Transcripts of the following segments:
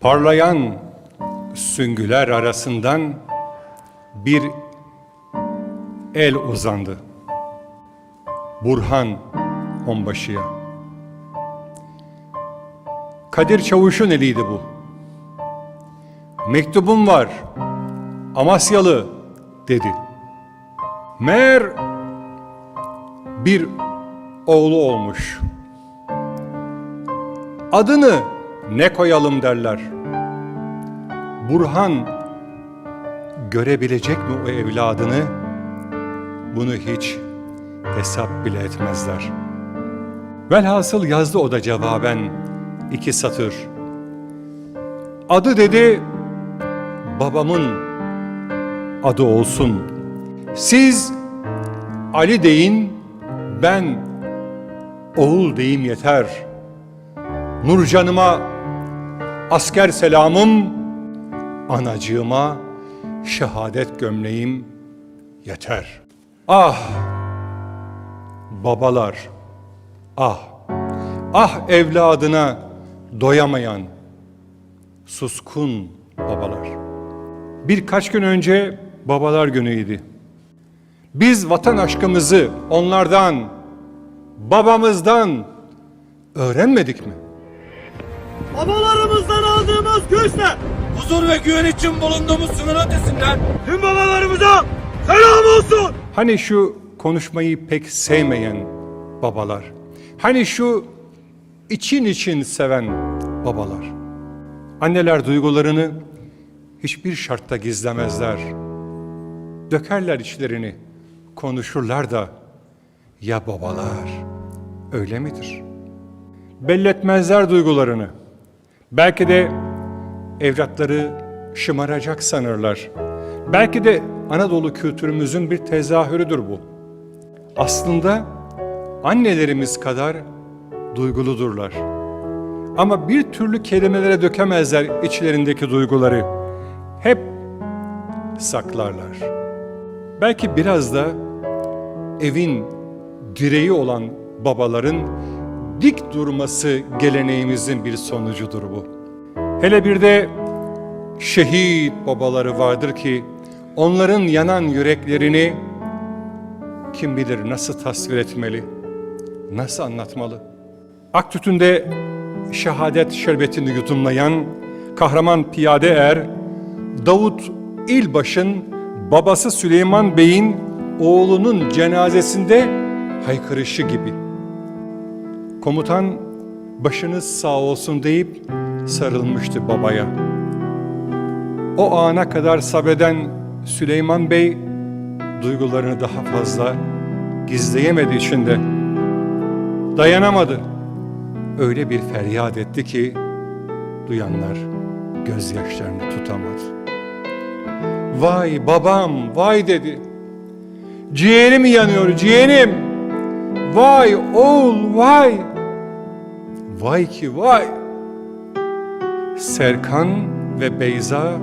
Parlayan süngüler arasından bir el uzandı. Burhan onbaşıya. Kadir Çavuş'un eliydi bu. Mektubum var. Amasyalı dedi. Meğer bir oğlu olmuş. Adını ne koyalım derler. Burhan görebilecek mi o evladını? Bunu hiç hesap bile etmezler. Velhasıl yazdı o da cevaben iki satır. Adı dedi babamın adı olsun. Siz Ali deyin, ben oğul deyim yeter. Nurcanıma asker selamım, anacığıma şehadet gömleğim yeter. Ah babalar, ah, ah evladına doyamayan suskun babalar. Birkaç gün önce babalar günüydü. Biz vatan aşkımızı onlardan, babamızdan öğrenmedik mi? Babalarımızdan aldığımız güçle Huzur ve güven için bulunduğumuz sınır ötesinden tüm babalarımıza selam olsun. Hani şu konuşmayı pek sevmeyen babalar. Hani şu için için seven babalar. Anneler duygularını hiçbir şartta gizlemezler. Dökerler içlerini, konuşurlar da ya babalar öyle midir? Belletmezler duygularını. Belki de evlatları şımaracak sanırlar. Belki de Anadolu kültürümüzün bir tezahürüdür bu. Aslında annelerimiz kadar duyguludurlar. Ama bir türlü kelimelere dökemezler içlerindeki duyguları. Hep saklarlar. Belki biraz da evin direği olan babaların dik durması geleneğimizin bir sonucudur bu. Hele bir de şehit babaları vardır ki onların yanan yüreklerini kim bilir nasıl tasvir etmeli, nasıl anlatmalı. Aktütünde şehadet şerbetini yudumlayan kahraman piyade er, Davut İlbaş'ın babası Süleyman Bey'in oğlunun cenazesinde haykırışı gibi. Komutan başınız sağ olsun deyip sarılmıştı babaya. O ana kadar sabreden Süleyman Bey duygularını daha fazla gizleyemedi içinde. Dayanamadı. Öyle bir feryat etti ki duyanlar gözyaşlarını tutamadı. Vay babam, vay dedi. Ciğerim yanıyor, ciğerim. Vay oğul, vay. Vay ki vay. Serkan ve Beyza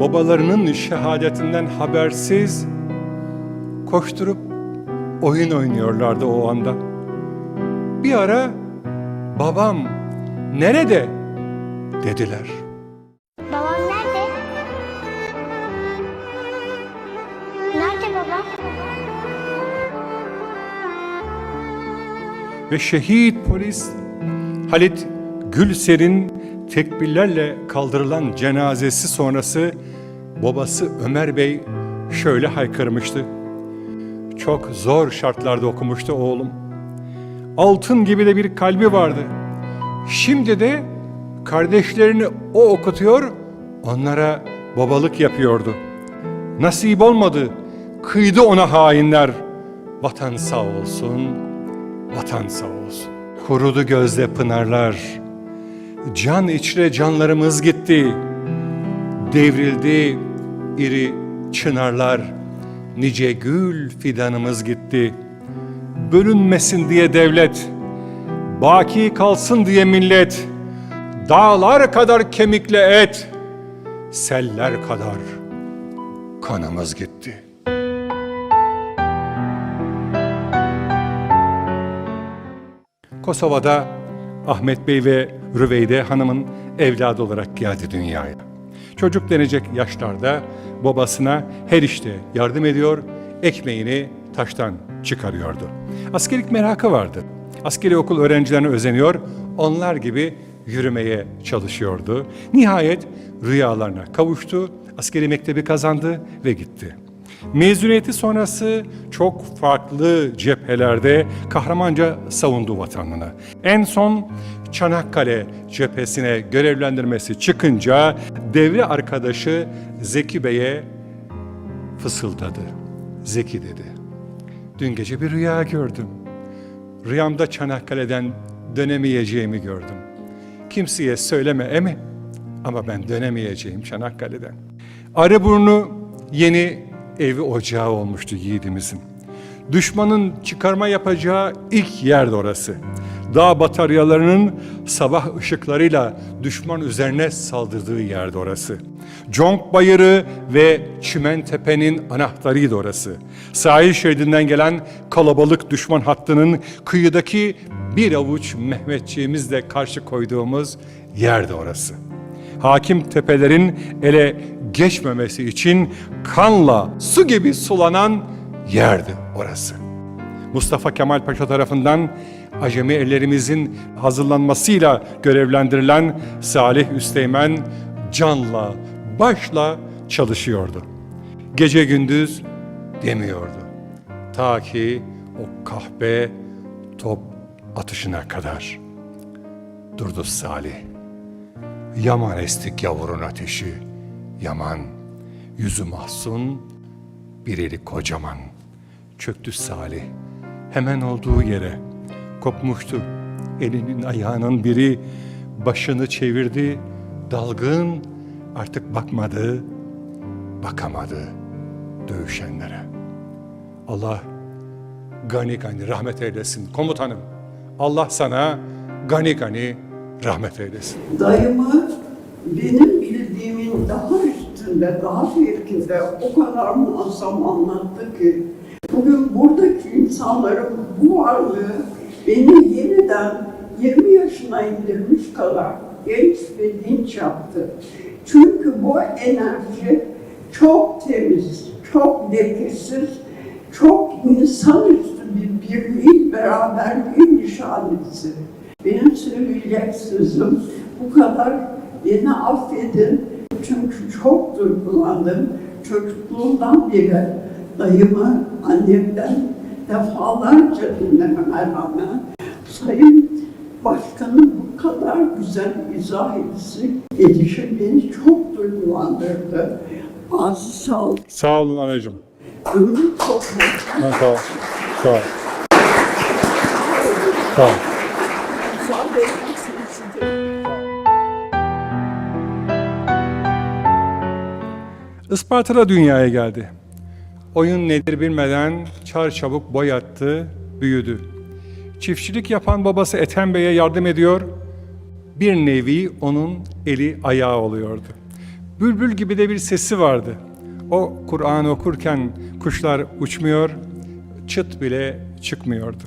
babalarının şehadetinden habersiz koşturup oyun oynuyorlardı o anda. Bir ara babam nerede dediler. Babam nerede? Nerede babam? Ve şehit polis Halit Gülser'in tekbirlerle kaldırılan cenazesi sonrası babası Ömer Bey şöyle haykırmıştı. Çok zor şartlarda okumuştu oğlum. Altın gibi de bir kalbi vardı. Şimdi de kardeşlerini o okutuyor, onlara babalık yapıyordu. Nasip olmadı, kıydı ona hainler. Vatan sağ olsun, vatan sağ olsun. Kurudu gözde pınarlar, can içre canlarımız gitti. Devrildi iri çınarlar, nice gül fidanımız gitti. Bölünmesin diye devlet, baki kalsın diye millet, dağlar kadar kemikle et, seller kadar kanımız gitti.'' Kosova'da Ahmet Bey ve Rüveyde Hanım'ın evladı olarak geldi dünyaya. Çocuk denecek yaşlarda babasına her işte yardım ediyor, ekmeğini taştan çıkarıyordu. Askerlik merakı vardı. Askeri okul öğrencilerine özeniyor, onlar gibi yürümeye çalışıyordu. Nihayet rüyalarına kavuştu, askeri mektebi kazandı ve gitti. Mezuniyeti sonrası çok farklı cephelerde kahramanca savundu vatanını. En son Çanakkale cephesine görevlendirmesi çıkınca devre arkadaşı Zeki Bey'e fısıldadı. Zeki dedi. Dün gece bir rüya gördüm. Rüyamda Çanakkale'den dönemeyeceğimi gördüm. Kimseye söyleme emi ama ben dönemeyeceğim Çanakkale'den. Arıburnu yeni evi ocağı olmuştu yiğidimizin. Düşmanın çıkarma yapacağı ilk yerdi orası. Dağ bataryalarının sabah ışıklarıyla düşman üzerine saldırdığı yerdi orası. Conk Bayırı ve Çimentepe'nin anahtarıydı orası. Sahil şeridinden gelen kalabalık düşman hattının kıyıdaki bir avuç Mehmetçiğimizle karşı koyduğumuz yerdi orası. Hakim tepelerin ele geçmemesi için kanla su gibi sulanan yerdi orası. Mustafa Kemal Paşa tarafından Acemi ellerimizin hazırlanmasıyla görevlendirilen Salih Üsteğmen canla, başla çalışıyordu. Gece gündüz demiyordu. Ta ki o kahpe top atışına kadar. Durdu Salih. Yaman estik yavurun ateşi, yaman. Yüzü mahzun, bir eli kocaman. Çöktü Salih, hemen olduğu yere. Kopmuştu, elinin ayağının biri. Başını çevirdi, dalgın, artık bakmadı, bakamadı dövüşenlere. Allah gani gani rahmet eylesin komutanım. Allah sana gani gani rahmet eylesin. Dayımı benim bildiğimin daha üstünde, daha fevkinde o kadar muazzam anlattı ki bugün buradaki insanların bu varlığı beni yeniden 20 yaşına indirmiş kadar genç ve dinç yaptı. Çünkü bu enerji çok temiz, çok lekesiz, çok insanüstü bir birliğin, beraberliğin nişanesi. Benim söyleyecek sözüm bu kadar. Beni affedin çünkü çok duygulandım. Çocukluğumdan beri dayımı annemden defalarca dinlememe rağmen Sayın Başkanım bu kadar güzel izah edişi, edişi beni çok duygulandırdı. Ağzı sağ ol. Sağ olun anacığım. Ömrü çok mutlu. Sağ ol. Sağ ol. Sağ ol. Müsaade ederseniz Isparta'da dünyaya geldi. Oyun nedir bilmeden çar çabuk boy attı, büyüdü. Çiftçilik yapan babası Ethem Bey'e yardım ediyor. Bir nevi onun eli ayağı oluyordu. Bülbül gibi de bir sesi vardı. O Kur'an okurken kuşlar uçmuyor, çıt bile çıkmıyordu.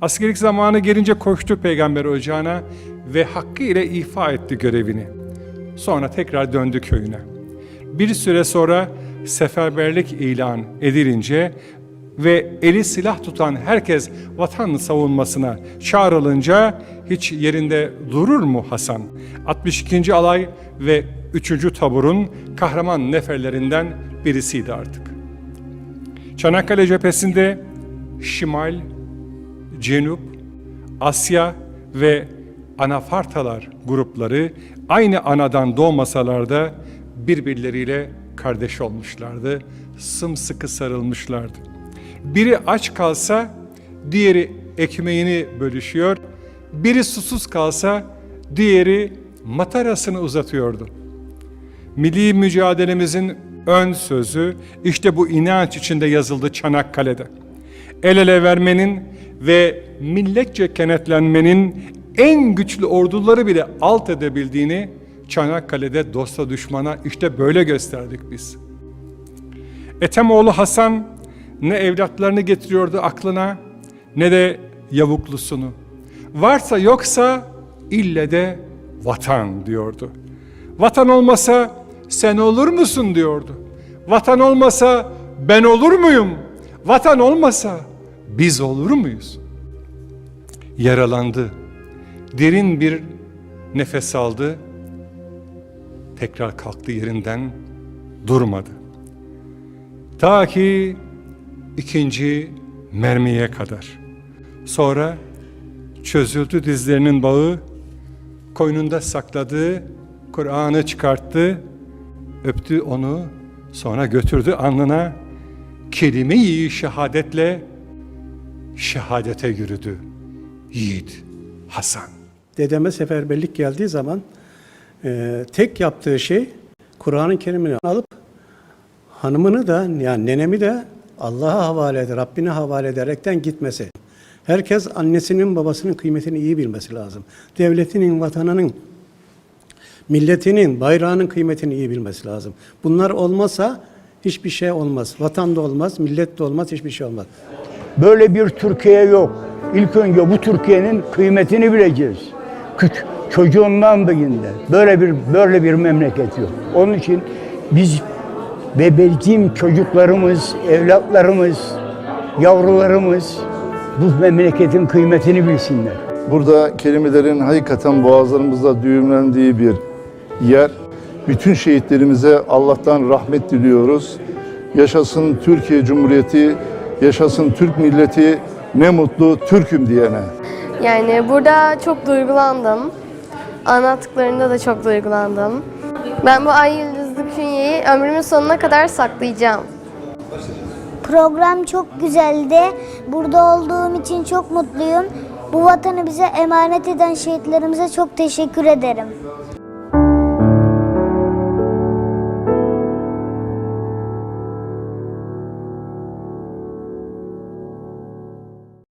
Askerlik zamanı gelince koştu peygamber ocağına ve hakkı ile ifa etti görevini. Sonra tekrar döndü köyüne. Bir süre sonra seferberlik ilan edilince ve eli silah tutan herkes vatan savunmasına çağrılınca hiç yerinde durur mu Hasan? 62. alay ve 3. taburun kahraman neferlerinden birisiydi artık. Çanakkale cephesinde Şimal, Cenup, Asya ve Anafartalar grupları aynı anadan doğmasalar da birbirleriyle kardeş olmuşlardı, sımsıkı sarılmışlardı. Biri aç kalsa diğeri ekmeğini bölüşüyor, biri susuz kalsa diğeri matarasını uzatıyordu. Milli mücadelemizin ön sözü işte bu inanç içinde yazıldı Çanakkale'de. El ele vermenin ve milletçe kenetlenmenin en güçlü orduları bile alt edebildiğini Çanakkale'de dosta düşmana işte böyle gösterdik biz. Etemoğlu Hasan ne evlatlarını getiriyordu aklına ne de yavuklusunu. Varsa yoksa ille de vatan diyordu. Vatan olmasa sen olur musun diyordu. Vatan olmasa ben olur muyum? Vatan olmasa biz olur muyuz? Yaralandı. Derin bir nefes aldı. Tekrar kalktı yerinden durmadı. Ta ki ikinci mermiye kadar. Sonra çözüldü dizlerinin bağı, koynunda sakladığı Kur'an'ı çıkarttı, öptü onu, sonra götürdü alnına, kelime-i şehadetle şehadete yürüdü. Yiğit Hasan. Dedeme seferberlik geldiği zaman e, tek yaptığı şey Kur'an-ı Kerim'ini alıp hanımını da yani nenemi de Allah'a havale eder, Rabbine havale ederekten gitmesi. Herkes annesinin babasının kıymetini iyi bilmesi lazım. Devletinin, vatanının, milletinin, bayrağının kıymetini iyi bilmesi lazım. Bunlar olmasa hiçbir şey olmaz. Vatan da olmaz, millet de olmaz, hiçbir şey olmaz. Böyle bir Türkiye yok. İlk önce bu Türkiye'nin kıymetini bileceğiz. Küçük çocuğundan bugünde böyle bir böyle bir memleket yok. Onun için biz ve bizim çocuklarımız, evlatlarımız, yavrularımız bu memleketin kıymetini bilsinler. Burada kelimelerin hakikaten boğazlarımızda düğümlendiği bir yer. Bütün şehitlerimize Allah'tan rahmet diliyoruz. Yaşasın Türkiye Cumhuriyeti, yaşasın Türk milleti, ne mutlu Türk'üm diyene. Yani burada çok duygulandım. Anlattıklarında da çok duygulandım. Ben bu ay yıldızlı künyeyi ömrümün sonuna kadar saklayacağım. Program çok güzeldi. Burada olduğum için çok mutluyum. Bu vatanı bize emanet eden şehitlerimize çok teşekkür ederim.